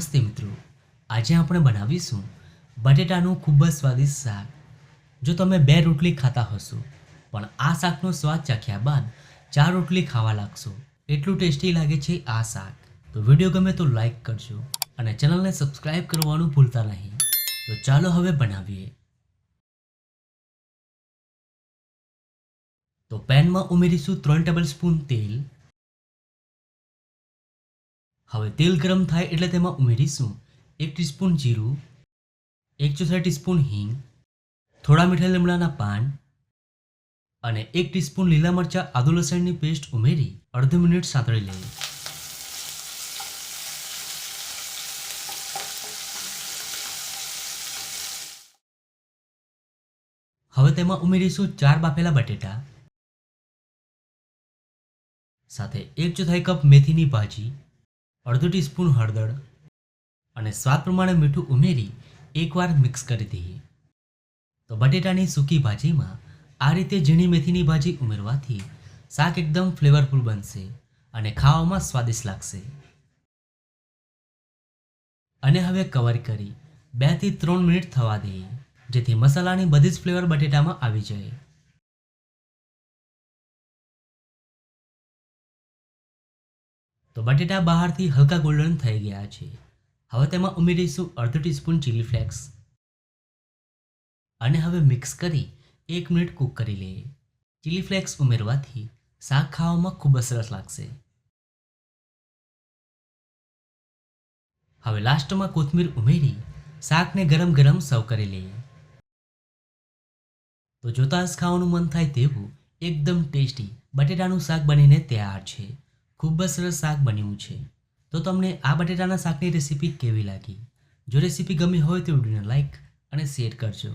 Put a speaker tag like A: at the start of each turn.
A: આજે આપણે બનાવીશું બટેટાનું ખૂબ જ સ્વાદિષ્ટ શાક. જો તમે બે રોટલી ખાતા હશો, પણ આ શાકનો સ્વાદ ચાખ્યા બાદ ચાર રોટલી ખાવા લાગશો, એટલું ટેસ્ટી લાગે છે આ શાક. તો વીડિયો ગમે તો લાઈક કરજો અને ચેનલને સબસ્ક્રાઈબ કરવાનું ભૂલતા નહીં. તો ચાલો હવે બનાવીએ. તો પેનમાં ઉમેરીશું ત્રણ ટેબલ સ્પૂન તેલ હવે તેલ ગરમ થાય એટલે તેમાં ઉમેરીશું એક ટીસ્પૂન જીરું, એક ચોથા ટીસ્પૂન હિંગ, થોડા મીઠા લીમડાના પાન અને એક ટીસ્પૂન લીલા મરચાં આદુ લસણની પેસ્ટ ઉમેરી અડધી મિનિટ સાંતળી લઈએ. હવે તેમાં ઉમેરીશું ચાર બાફેલા બટેટા, સાથે એક ચોથાઈ કપ મેથીની ભાજી અડધો ટીસ્પૂન હળદર અને સ્વાદ પ્રમાણે મીઠું ઉમેરી એકવાર મિક્સ કરી દઈએ. તો બટેટાની સૂકી ભાજીમાં આ રીતે ઝીણી મેથીની ભાજી ઉમેરવાથી શાક એકદમ ફ્લેવરફુલ બનશે અને ખાવામાં સ્વાદિષ્ટ લાગશે. અને હવે કવર કરી બેથી ત્રણ મિનિટ થવા દઈએ, જેથી મસાલાની બધી જ ફ્લેવર બટેટામાં આવી જાય. તો બટેટા બહારથી હલકા ગોલ્ડન થઈ ગયા છે. હવે તેમાં ઉમેરીશું અડધો ટીસ્પૂન ચીલી ફ્લેક્સ અને હવે મિક્સ કરી એક મિનિટ કૂક કરી લઈએ. ચીલી ફ્લેક્સ ઉમેરવાથી શાક ખાવામાં ખૂબ જ સરસ લાગશે. હવે લાસ્ટમાં કોથમીર ઉમેરી શાકને ગરમ ગરમ સર્વ કરી લઈએ. તો જોતા જ ખાવાનું મન થાય તેવું એકદમ ટેસ્ટી બટેટાનું શાક બનીને તૈયાર છે. ખૂબ જ સરસ શાક બન્યું છે. તો તમને આ બટેટાના શાકની રેસીપી કેવી લાગી? જો રેસીપી ગમી હોય તો વિડીયોને લાઈક અને શેર કરજો.